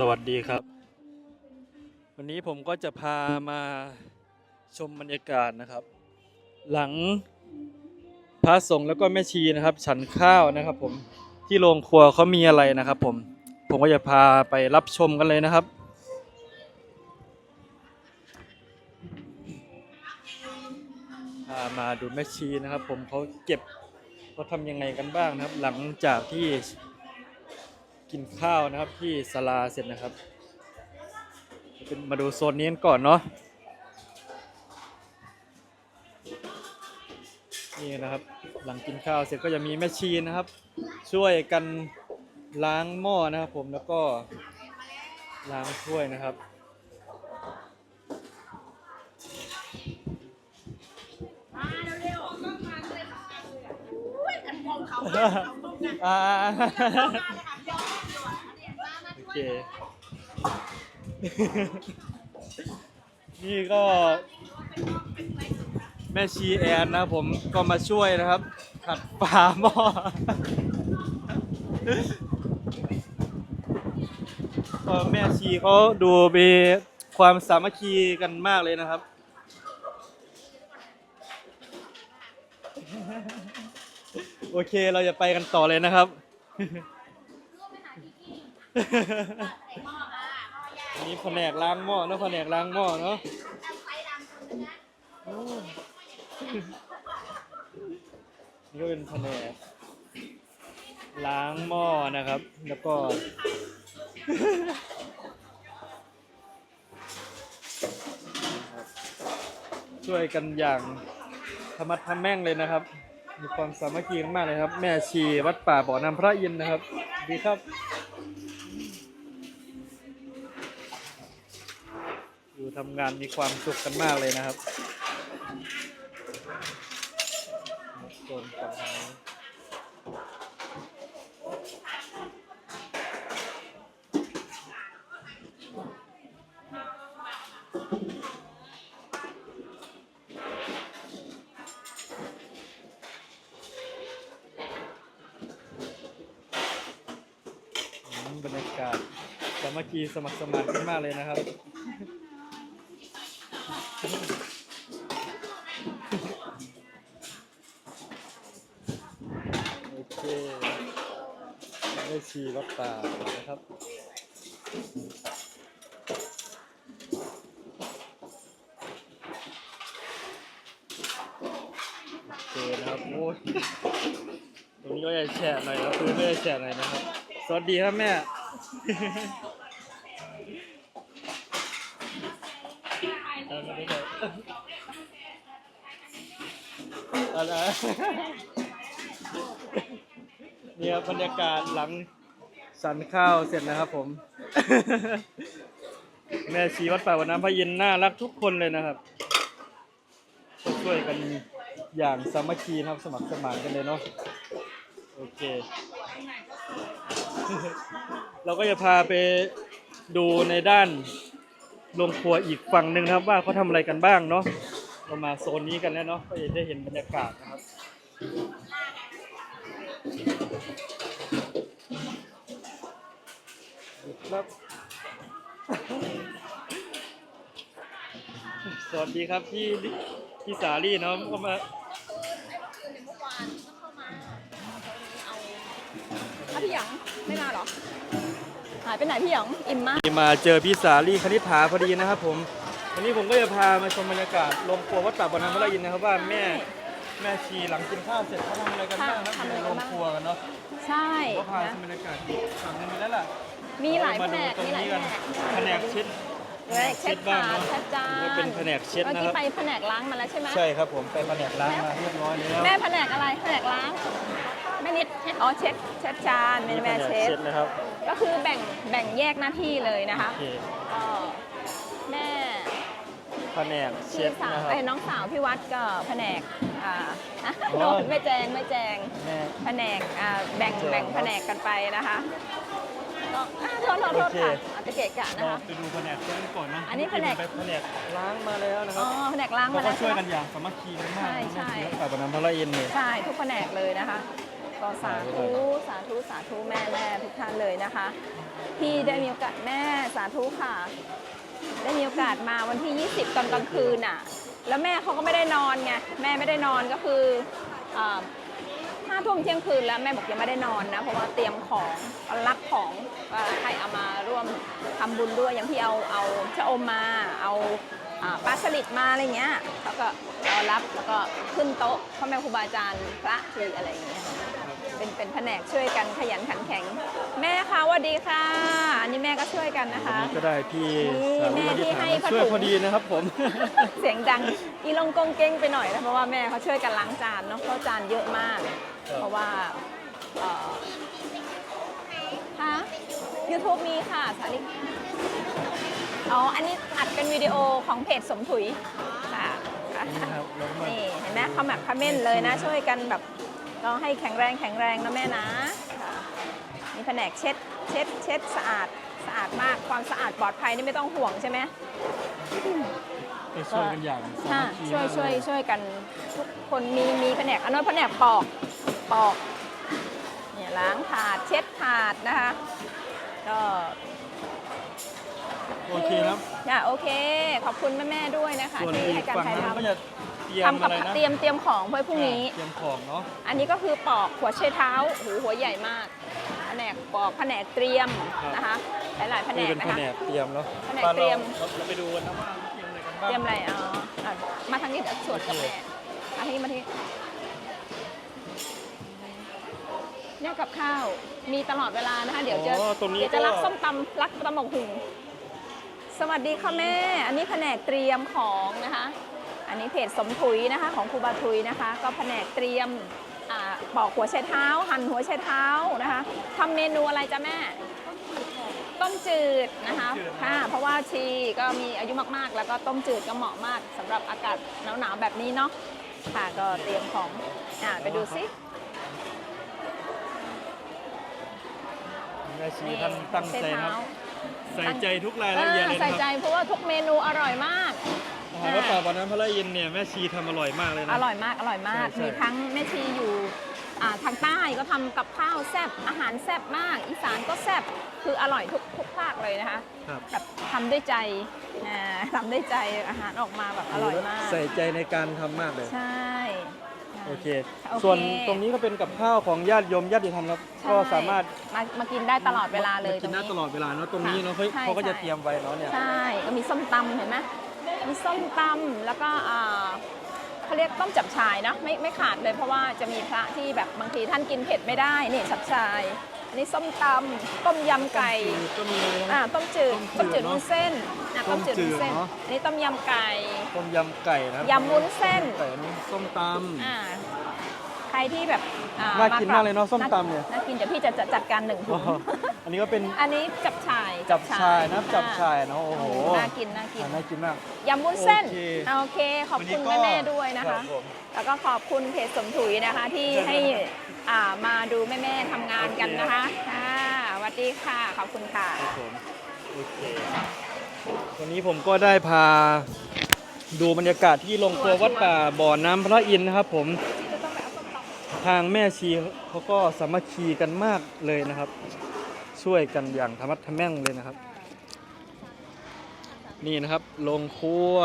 สวัสดีครับ วันนี้ผมก็จะพามาชมบรรยากาศนะครับ หลังพระสงฆ์แล้วก็แม่ชีนะครับ ฉันข้าวนะครับ ผมที่โรงครัวเขามีอะไรนะครับ ผมผมก็จะพาไปรับชมกันเลยนะครับพามาดูแม่ชีนะครับ ผมเขาเก็บเขาทำยังไงกันบ้างนะครับ หลังจากที่ กินข้าวนะครับที่ศาลาเสร็จนะครับเป็นมาดูโซนนี้กันก่อนเนาะนี่นะครับ หลังกินข้าวเสร็จก็จะมีแม่ชีนะครับ ช่วยกันล้างหม้อนะครับ ผมแล้วก็ล้างถ้วยนะครับมาเร็วๆต้องมา เค นี่ก็แม่ชีแอนนะผมก็มาช่วยนะครับ ขัดฝาหม้อก็แม่ชีเขาดูมีความสามัคคีกันมากเลยนะครับ โอเคเราจะไปกันต่อเลยนะครับ อันนี้แผนกล้างหม้อเนาะแผนกล้างหม้อเนาะโอ้นี่ก็เป็นแผนกล้างหม้อนะครับ แล้วก็ ช่วยกันอย่างธรรมะทำแม่งเลยนะครับ มีความสามัคคีมากเลยครับ แม่ชีวัดป่าบ่อน้ำพระอินทร์นะครับ ดีครับ ทำงานมีความสุขกันมากเลยนะครับโซนฝั่งทางนี้อืมบรรยากาศสามัคคีสมัครสมานกันมากเลยนะครับ โอเคได้ชีวัดป่านะครับโอเคนะครับโอ้ยตรงนี้ก็จะแฉะหน่อยนะพื้นก็จะแฉะหน่อยนะครับ สวัสดีครับแม่ อาไม่ได้อะไรนี่ครับรรยากาศหลังสันข้าวเสร็จนะครับผม แม่ชีวัดป่าวันน้ำพระยินน่ารักทุกคนเลยนะครับ ช่วยกันอย่างสามัคคีนะครับสมัครสมานกันเลยเนาะโอเค เราก็จะพาไปดูในด้าน โรงครัวอีกฝั่งหนึ่งนะครับว่าเขาทำอะไรกันบ้างเนาะเรามาโซนนี้กันแล้วเนาะก็จะได้เห็นบรรยากาศนะครับครับสวัสดีครับพี่พี่สาลี่เนาะก็มาพี่หยองไม่มาหรอ หายไปไหนพี่หยองอิ่มมาก มาเจอพี่สาลี่คณิษฐาพอดีนะครับผม วันนี้ผมก็จะพามาชมบรรยากาศโรงครัววัดป่าบรรณพระอินทร์นะครับว่าแม่แม่ชีหลังกินข้าวเสร็จเขาทำอะไรกันบ้างครับทำอยู่อะไรในกันบ้าง โรงครัวกันเนาะใช่ก็พานะชมบรรยากาศอีกฝั่งหนึงไปแล้วล่ะมีหลายแผนกเรมีหลายมาแผดูนกตรงนี้กันแผนกเช็ด แผนกเช็ดบ้าถางดเนาะเช็ดจานนี่เป็นแผนกเช็ดเมื่อนะกี้ครับไปแผนกล้างมาแล้วใช่ไหมใช่ครับผมไปแผนกล้างมาเรียบร้อยแล้วแม่แผนกอะไรแผนกล้างแม่ นิดอ๋อเช็ดเช็ดจานเป็นแม่เช็ดเช็ดนะครับ ก็คือแบ่งแบ่งแยกหน้าที่เลยนะคะโอเคก็แม่แผนกเช็พี่ดสาวนะครับไอ้ยน้องสาวพี่วัดก็แผนกอ่าอ๋อน้องไม่แจงไม่แจงแม่แผนกอ่าแบ่งเจอแบ่งครับแผนกกันไปนะคะก็อ่าโทษโทษโทษโอเคค่ะอาจจะเกะกะนะเราคะไปดูแผนกเช็ดกันก่อนนะอันนี้แผนกไปแผนกล้างมาแล้วนะคอ๋รัอบแผนกล้างเขามาก็แล้วช่วยใช่ไหมกันอย่างสามัคคีกันมากใช่ใช่แม่ชีวัดป่าบรรณพระอินทร์เนี่ยใช่ทุกแผนกเลยนะคะ ก็สาธุสาธุสาธุแม่แม่ทุกท่านเลยนะคะ ที่ได้มีโอกาสแม่สาธุค่ะ ได้มีโอกาสมาวันที่ 20 ตอนกลางคืนน่ะ แล้วแม่เขาก็ไม่ได้นอนไงแม่ไม่ได้นอนก็คือห้าทุ่มเที่ยงคืนแล้วแม่บอกยังไม่ได้นอนนะเพราะว่าเตรียมของรับของว่าให้เอามาร่วมทำบุญด้วยอย่างที่เอาเอาชะอมมาเอาอ่าปลาสลิดมาอะไรเงี้ยแล้วก็รอรับแล้วก็ขึ้นโต๊ะพ่อแม่ครูบาอาจารย์พระทีอะไรอย่างเงี้ย เป็นเป็นแผนกช่วยกันขยันขันแข็ง แม่คะสวัสดีค่ะ อันนี้แม่ก็ช่วยกันนะวันคะนี้ก็ได้พี่นี่สาวแม่ที่ที่ถามให้มาผ้าช่วยถุง พอดีนะครับผม เสียงดังอีลงกงเก้งไปหน่อยนะเพราะว่าแม่เขาช่วยกันล้างจานเนาะเพราะจานเยอะมากครับเพราะว่าเอ่อฮะยูทูบมีค่ะสาลิกอ๋ออันนี้อัดเป็นวิดีโอของเพจสมถุยค่ะ นี่นะครับแล้วก็มานี่เห็นไหมเขาแบบคอมเมนต์เลยนะ ช่วยกันแบบ เราให้แข็งแรงแข็งแรงนะแม่นะค่ะมีแผนกเช็ดเช็ดเช็ดสะอาดสะอาดมากความสะอาดปลอดภัยนี่ไม่ต้องห่วงใช่ไหมไปช่วยกันอย่างสาค่ะมัคคีช่วยมากช่วยเลช่วยกันทุกคนมีมีแผนกอันนั้นแผนกปอกปอกเนี่ยล้างถาดเช็ดถาดนะคะก็โอเคครับอะโอเค ขอบคุณแม่แม่ๆด้วยนะคะส่วนที่อีให้กการฝั่งถ่ายนั้นทก็จะเตรียำม ทำกัอะบไรนะเตรียมเตรียมของเพื่อพรุ่งนี้ เตรียมของเนาะ อันนี้ก็คือปอกหัวเชเท้าหูหัวใหญ่มาก แผนกปอกแผนกเตรียมนะคะ หลายๆแผนนี่กเป็นนะแผคะนกเตรียมเนาะ แผนกเตรียมเราเราไปดูกันนะว่าเตรียมอะไรกันบ้าง เตรียมอะไรอ๋ออะมาทางนี้เดี๋ยวสวดกับแม่มาทางนี้มาทางนี้เนี่ยกับข้าว มีตลอดเวลานะคะ เดี๋ยวจะอ๋อตรงนี้เดี๋ยวจะก็รับส้มตำรักตำหมกหุงสวัสดีค่ะแม่ อันนี้แผนกเตรียมของนะคะ อันนี้เพจสมถุยนะคะของครูบาทุยนะคะ ก็แผนกเตรียมอ่าปอกหัวไชเท้า หั่นหัวไชเท้านะคะทำเมนูอะไรจ๊ะแม่ต้มจืดนะคะค่ะเพราะว่าชีก็มีอายุมากๆ แล้วก็ต้มจืดก็เหมาะมากสำหรับอากาศหนาวๆแบบนี้เนาะค่ะก็เตรียมของอ่าไปดูซิแม่ชีท่านตั้งใจครับเท้าใส่ใจทุกรายเอละเอียดอเลยใส่นะคใจรับเพราะว่าทุกเมนูอร่อยมาก อาหารวัดป่าวันนั้นพระละอินทร์เนี่ยแม่ชีทำอร่อยมากเลยนะ อร่อยมากอร่อยมาก ใช่ใช่ มีทั้งแม่ชีอยู่อ่าทางใต้ก็ทำกับข้าวแซ่บอาหารแซ่บมาก อีสานก็แซ่บคืออร่อยทุกทุกภาคเลยนะคะครับแบบทำด้วยใจอ่าทำด้วยใจอาหารออกมาแบบอร่อยมาก ใส่ใจในการทำมากเลย ใช่ โอเค โอเค ส่วนตรงนี้ก็เป็นกับข้าวของญาติโยมญาติธรรมครับ ใช่ก็สามารถมามากินได้ตลอดเวลาเลยมกินได้รง ตลอดเวลาเนาะตรงนี้เนาะเขาใช่เขาก็จะใช่ เตรียมไว้เนาะเนี่ย ใช่ก็มีส้มตำเห็นไหม มีส้มตำแล้วก็อ่าเขาเรียกต้มจับชายนะไม่ไม่ขาดเลยเพราะว่าจะมีพระที่แบบบางทีท่านกินเผ็ดไม่ได้นี่จับชายอันนี้ส้มตำต้มยำไก่ก็มีเลยอ่านะต้มจืดต้ต้มมจืจืดดเนอะวุ้นเส้นอะต้ต้มมจืจืดดวุ้นเส้นเนอะอันนี้ต้มยำไก่ต้มยำไก่นะครับยำวุ้นเส้นไก่นี่ส้มตำอ่าใครที่แบบอ่น่ากินบมากเลยเนอะส้มตำเนี่ยน่ากินเดี๋ยวพี่จะจัดจัดการหนึ่งถุอ๋องอันนี้ก็เป็นอันนี้จับชาย จับชายนะจับชายเนาะโอ้โหน่ากินน่ากินอ่าน่ากินมาก ยำวุ้นเส้น โอเคโอเค ขอบคุณวันนี้ก็แม่ๆด้วยนะรัคะ บผมแล้วก็ขอบคุณเพจสมถุยนะคะที่ให้อ่ามาดูแม่ๆทำงานกันนะคะค่ะสวัสดีค่ะ ขอบคุณค่ะครับผมโอเควันนี้ผมก็ได้พาดูบรรยากาศที่โรงครัววัดป่าบ่อน้ำพระอินทร์นะครับผมทางแม่ชีเขาก็สามัคคีกันมากเลยนะครับ ช่วยกันอย่างธรรมัดทะแม่งเลยนะครับ นี่นะครับโรงครัว